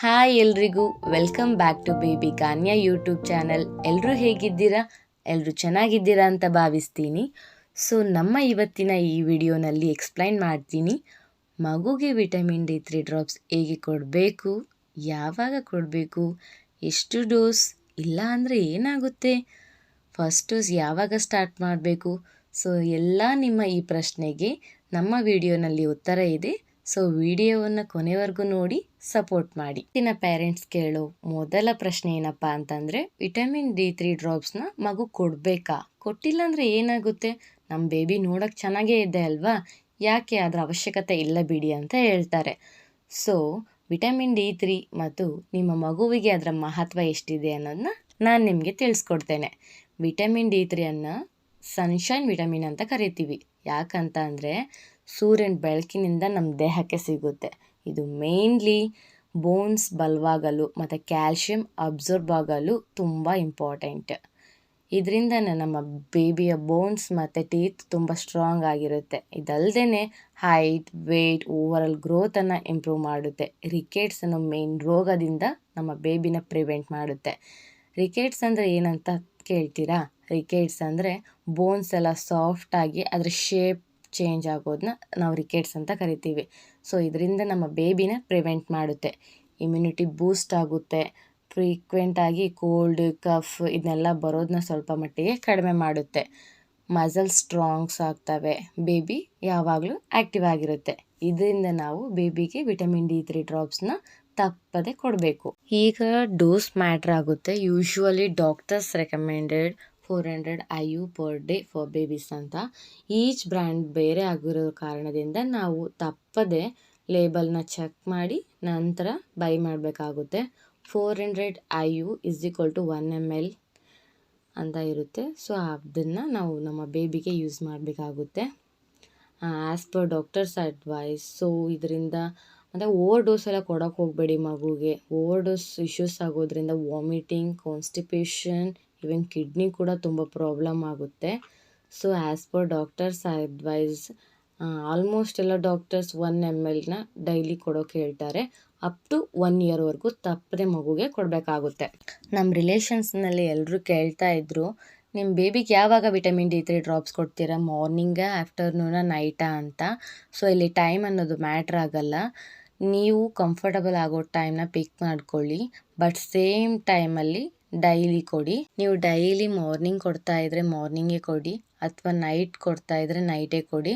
Hi ಎಲ್ರಿಗೂ, welcome back to baby Kanya YouTube channel. ಎಲ್ಲರೂ ಹೇಗಿದ್ದೀರಾ? ಎಲ್ಲರೂ ಚೆನ್ನಾಗಿದ್ದೀರಾ ಅಂತ ಭಾವಿಸ್ತೀನಿ. ಸೊ, ನಮ್ಮ ಇವತ್ತಿನ ಈ ವಿಡಿಯೋನಲ್ಲಿ ಎಕ್ಸ್ಪ್ಲೈನ್ ಮಾಡ್ತೀನಿ, ಮಗುಗೆ ವಿಟಮಿನ್ ಡಿ ತ್ರೀ ಡ್ರಾಪ್ಸ್ ಹೇಗೆ ಕೊಡಬೇಕು, ಯಾವಾಗ ಕೊಡಬೇಕು, ಎಷ್ಟು ಡೋಸ್ ಇಲ್ಲ ಅಂದರೆ ಏನಾಗುತ್ತೆ? ಫಸ್ಟ್ ಡೋಸ್ ಯಾವಾಗ ಸ್ಟಾರ್ಟ್ ಮಾಡಬೇಕು? ಸೊ ಎಲ್ಲ ನಿಮ್ಮ ಈ ಪ್ರಶ್ನೆಗೆ ನಮ್ಮ ವಿಡಿಯೋನಲ್ಲಿ ಉತ್ತರ ಇದೆ. ಸೊ ವಿಡಿಯೋವನ್ನು ಕೊನೆವರೆಗೂ ನೋಡಿ ಸಪೋರ್ಟ್ ಮಾಡಿ. ಇನ್ನ ಪೇರೆಂಟ್ಸ್ ಕೇಳೋ ಮೊದಲ ಪ್ರಶ್ನೆ ಏನಪ್ಪ ಅಂತಂದರೆ ವಿಟಮಿನ್ ಡಿ ತ್ರೀ ಡ್ರಾಪ್ಸ್ನ ಮಗು ಕೊಡಬೇಕಾ? ಕೊಟ್ಟಿಲ್ಲ ಅಂದರೆ ಏನಾಗುತ್ತೆ? ನಮ್ಮ ಬೇಬಿ ನೋಡೋಕ್ಕೆ ಚೆನ್ನಾಗೇ ಇದೆ ಅಲ್ವಾ? ಯಾಕೆ ಅದರ ಅವಶ್ಯಕತೆ ಇಲ್ಲ ಬಿಡಿ ಅಂತ ಹೇಳ್ತಾರೆ. ಸೊ ವಿಟಮಿನ್ ಡಿ ತ್ರೀ ಮತ್ತು ನಿಮ್ಮ ಮಗುವಿಗೆ ಅದರ ಮಹತ್ವ ಎಷ್ಟಿದೆ ಅನ್ನೋದನ್ನ ನಾನು ನಿಮಗೆ ತಿಳಿಸ್ಕೊಡ್ತೇನೆ. ವಿಟಮಿನ್ ಡಿ ತ್ರೀಯನ್ನು ಸನ್ಶೈನ್ ವಿಟಮಿನ್ ಅಂತ ಕರಿತೀವಿ. ಯಾಕಂತ ಅಂದರೆ ಸೂರ್ಯನ ಬೆಳಕಿನಿಂದ ನಮ್ಮ ದೇಹಕ್ಕೆ ಸಿಗುತ್ತೆ. ಇದು ಮೇನ್ಲಿ ಬೋನ್ಸ್ ಬಲವಾಗಲು ಮತ್ತು ಕ್ಯಾಲ್ಶಿಯಂ ಅಬ್ಸರ್ಬ್ ಆಗಲು ತುಂಬ ಇಂಪಾರ್ಟೆಂಟ್ ಇದರಿಂದ ನಮ್ಮ ಬೇಬಿಯ ಬೋನ್ಸ್ ಮತ್ತು ಟೀತ್ ತುಂಬ ಸ್ಟ್ರಾಂಗ್ ಆಗಿರುತ್ತೆ. ಇದಲ್ಲದೆ ಹೈಟ್ ವೇಟ್ ಓವರಾಲ್ ಗ್ರೋತನ್ನು ಇಂಪ್ರೂವ್ ಮಾಡುತ್ತೆ. ರಿಕೆಟ್ಸ್ ಅನ್ನೋ ಮೇನ್ ರೋಗದಿಂದ ನಮ್ಮ ಬೇಬಿನ ಪ್ರಿವೆಂಟ್ ಮಾಡುತ್ತೆ. ರಿಕೆಟ್ಸ್ ಅಂದರೆ ಏನಂತ ಕೇಳ್ತೀರಾ? ರಿಕೆಟ್ಸ್ ಅಂದರೆ ಬೋನ್ಸ್ ಎಲ್ಲ ಸಾಫ್ಟಾಗಿ ಅದರ ಶೇಪ್ ಚೇಂಜ್ ಆಗೋದನ್ನ ನಾವು ರಿಕೆಟ್ಸ್ ಅಂತ ಕರಿತೀವಿ. ಸೊ ಇದರಿಂದ ನಮ್ಮ ಬೇಬಿನ ಪ್ರಿವೆಂಟ್ ಮಾಡುತ್ತೆ. ಇಮ್ಯುನಿಟಿ ಬೂಸ್ಟ್ ಆಗುತ್ತೆ. ಫ್ರೀಕ್ವೆಂಟಾಗಿ ಕೋಲ್ಡ್ ಕಫ್ ಇದನ್ನೆಲ್ಲ ಬರೋದನ್ನ ಸ್ವಲ್ಪ ಮಟ್ಟಿಗೆ ಕಡಿಮೆ ಮಾಡುತ್ತೆ. ಮಸಲ್ ಸ್ಟ್ರಾಂಗ್ಸ್ ಆಗ್ತವೆ. ಬೇಬಿ ಯಾವಾಗಲೂ ಆ್ಯಕ್ಟಿವ್ ಆಗಿರುತ್ತೆ. ಇದರಿಂದ ನಾವು ಬೇಬಿಗೆ ವಿಟಮಿನ್ ಡಿ ತ್ರೀ ಡ್ರಾಪ್ಸ್ನ ತಪ್ಪದೆ ಕೊಡಬೇಕು. ಈಗ ಡೋಸ್ ಮ್ಯಾಟ್ರ್ ಆಗುತ್ತೆ. Usually doctors recommended four hundred I U per day for babies ಅಂತ. ಈಚ್ ಬ್ರ್ಯಾಂಡ್ ಬೇರೆ ಆಗಿರೋ ಕಾರಣದಿಂದ ನಾವು ತಪ್ಪದೆ ಲೇಬಲ್ನ ಚೆಕ್ ಮಾಡಿ ನಂತರ ಬೈ ಮಾಡಬೇಕಾಗುತ್ತೆ. Four hundred I U is equal to one M L ಅಂತ ಇರುತ್ತೆ. ಸೊ ಅದನ್ನು ನಾವು ನಮ್ಮ ಬೇಬಿಗೆ ಯೂಸ್ ಮಾಡಬೇಕಾಗುತ್ತೆ. As per doctors advice so ಇದರಿಂದ ಮತ್ತು ಓವರ್ ಡೋಸ್ ಎಲ್ಲ ಕೊಡೋಕೆ ಹೋಗಬೇಡಿ ಮಗುಗೆ. ಓವರ್ ಡೋಸ್ ಇಶ್ಯೂಸ್ ಆಗೋದ್ರಿಂದ ವಾಮಿಟಿಂಗ್ ಕಾನ್ಸ್ಟಿಪೇಷನ್ ಈವನ್ ಕಿಡ್ನಿ ಕೂಡ ತುಂಬ ಪ್ರಾಬ್ಲಮ್ ಆಗುತ್ತೆ. So as per doctors advice almost ಎಲ್ಲ ಡಾಕ್ಟರ್ಸ್ ಒನ್ ಎಂ ಎಲ್ನ ಡೈಲಿ ಕೊಡೋಕೆ ಹೇಳ್ತಾರೆ. ಅಪ್ ಟು ಒನ್ ಇಯರ್ವರೆಗೂ ತಪ್ಪದೆ ಮಗುಗೆ ಕೊಡಬೇಕಾಗುತ್ತೆ. ನಮ್ಮ ರಿಲೇಷನ್ಸ್ನಲ್ಲಿ ಎಲ್ಲರೂ ಕೇಳ್ತಾ ಇದ್ರು ನಿಮ್ಮ ಬೇಬಿಗೆ ಯಾವಾಗ ವಿಟಮಿನ್ ಡಿ ತ್ರೀ ಡ್ರಾಪ್ಸ್ ಕೊಡ್ತೀರಾ? ಮಾರ್ನಿಂಗ ಆಫ್ಟರ್ನೂನ ನೈಟಾ ಅಂತ. ಸೊ ಇಲ್ಲಿ ಟೈಮ್ ಅನ್ನೋದು ಮ್ಯಾಟ್ರ್ ಆಗಲ್ಲ. ನೀವು ಕಂಫರ್ಟಬಲ್ ಆಗೋ ಟೈಮ್ನ ಪಿಕ್ ಮಾಡ್ಕೊಳ್ಳಿ. ಬಟ್ ಸೇಮ್ ಟೈಮಲ್ಲಿ ಡೈಲಿ ಕೊಡಿ. ನೀವು ಡೈಲಿ ಮಾರ್ನಿಂಗ್ ಕೊಡ್ತಾ ಇದ್ದರೆ ಮಾರ್ನಿಂಗೇ ಕೊಡಿ. ಅಥವಾ ನೈಟ್ ಕೊಡ್ತಾ ಇದ್ದರೆ ನೈಟೇ ಕೊಡಿ.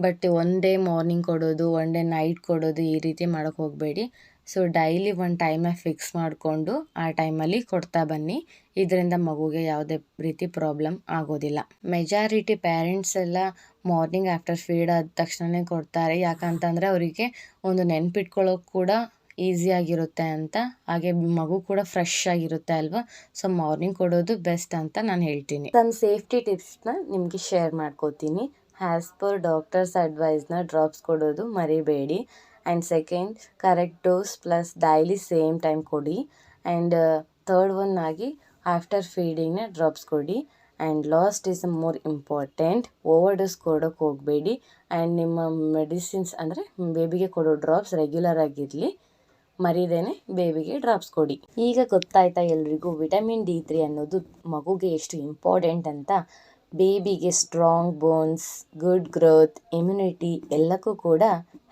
ಬಟ್ ಒನ್ ಡೇ ಮಾರ್ನಿಂಗ್ ಕೊಡೋದು, ಒನ್ ಡೇ ನೈಟ್ ಕೊಡೋದು ಈ ರೀತಿ ಮಾಡೋಕೆ ಹೋಗಬೇಡಿ. ಸೊ ಡೈಲಿ ಒಂದು ಟೈಮ್ನ ಫಿಕ್ಸ್ ಮಾಡಿಕೊಂಡು ಆ ಟೈಮಲ್ಲಿ ಕೊಡ್ತಾ ಬನ್ನಿ. ಇದರಿಂದ ಮಗುಗೆ ಯಾವುದೇ ರೀತಿ ಪ್ರಾಬ್ಲಮ್ ಆಗೋದಿಲ್ಲ. ಮೆಜಾರಿಟಿ ಪೇರೆಂಟ್ಸ್ ಎಲ್ಲ ಮಾರ್ನಿಂಗ್ ಆಫ್ಟರ್ ಫೀಡ್ ಆದ ತಕ್ಷಣವೇ ಕೊಡ್ತಾರೆ. ಯಾಕಂತಂದರೆ ಅವರಿಗೆ ಒಂದು ನೆನ್ಪಿಟ್ಕೊಳ್ಳೋಕೆ ಕೂಡ ಈಸಿಯಾಗಿರುತ್ತೆ ಅಂತ. ಹಾಗೆ ಮಗು ಕೂಡ ಫ್ರೆಶ್ ಆಗಿರುತ್ತೆ ಅಲ್ವಾ? ಸೊ ಮಾರ್ನಿಂಗ್ ಕೊಡೋದು ಬೆಸ್ಟ್ ಅಂತ ನಾನು ಹೇಳ್ತೀನಿ. ನನ್ನ ಸೇಫ್ಟಿ ಟಿಪ್ಸ್ನ ನಿಮಗೆ ಶೇರ್ ಮಾಡ್ಕೋತೀನಿ. ಆ್ಯಸ್ ಪರ್ ಡಾಕ್ಟರ್ಸ್ ಅಡ್ವೈಸ್ನ ಡ್ರಾಪ್ಸ್ ಕೊಡೋದು ಮರಿಬೇಡಿ. And second correct dose plus daily same time ಕೊಡಿ. ಆ್ಯಂಡ್ ಥರ್ಡ್ ಒನ್ ಆಗಿ ಆಫ್ಟರ್ ಫೀಡಿಂಗ್ನ ಡ್ರಾಪ್ಸ್ ಕೊಡಿ. And last is more important over dose ಕೊಡೋಕೆ ಹೋಗಬೇಡಿ. ಆ್ಯಂಡ್ ನಿಮ್ಮ ಮೆಡಿಸಿನ್ಸ್ ಅಂದರೆ ಬೇಬಿಗೆ ಕೊಡೋ ಡ್ರಾಪ್ಸ್ ರೆಗ್ಯುಲರ್ ಆಗಿರಲಿ. ಮರಿದೇನೆ ಬೇಬಿಗೆ ಡ್ರಾಪ್ಸ್ ಕೊಡಿ. ಈಗ ಗೊತ್ತಾಯ್ತಾ ಎಲ್ರಿಗೂ ವಿಟಮಿನ್ ಡಿ ತ್ರೀ ಅನ್ನೋದು ಮಗುಗೆ ಎಷ್ಟು ಇಂಪಾರ್ಟೆಂಟ್ ಅಂತ. ಬೇಬಿಗೆ strong bones good growth immunity ಎಲ್ಲಕ್ಕೂ ಕೂಡ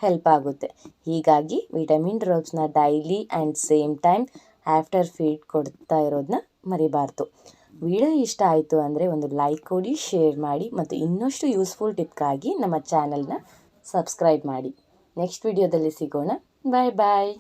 ಹೆಲ್ಪ್ ಆಗುತ್ತೆ. ಹೀಗಾಗಿ vitamin ಡ್ರಾಪ್ಸ್ನ daily and same time after feed ಕೊಡ್ತಾ ಇರೋದನ್ನ ಮರಿಬಾರ್ದು. ವಿಡಿಯೋ ಇಷ್ಟ ಆಯಿತು ಅಂದರೆ ಒಂದು ಲೈಕ್ ಕೊಡಿ ಶೇರ್ ಮಾಡಿ ಮತ್ತು ಇನ್ನಷ್ಟು ಯೂಸ್ಫುಲ್ ಟಿಪ್ಗಾಗಿ ನಮ್ಮ ಚಾನಲ್ನ ಸಬ್ಸ್ಕ್ರೈಬ್ ಮಾಡಿ. ನೆಕ್ಸ್ಟ್ ವಿಡಿಯೋದಲ್ಲಿ ಸಿಗೋಣ. ಬಾಯ್ ಬಾಯ್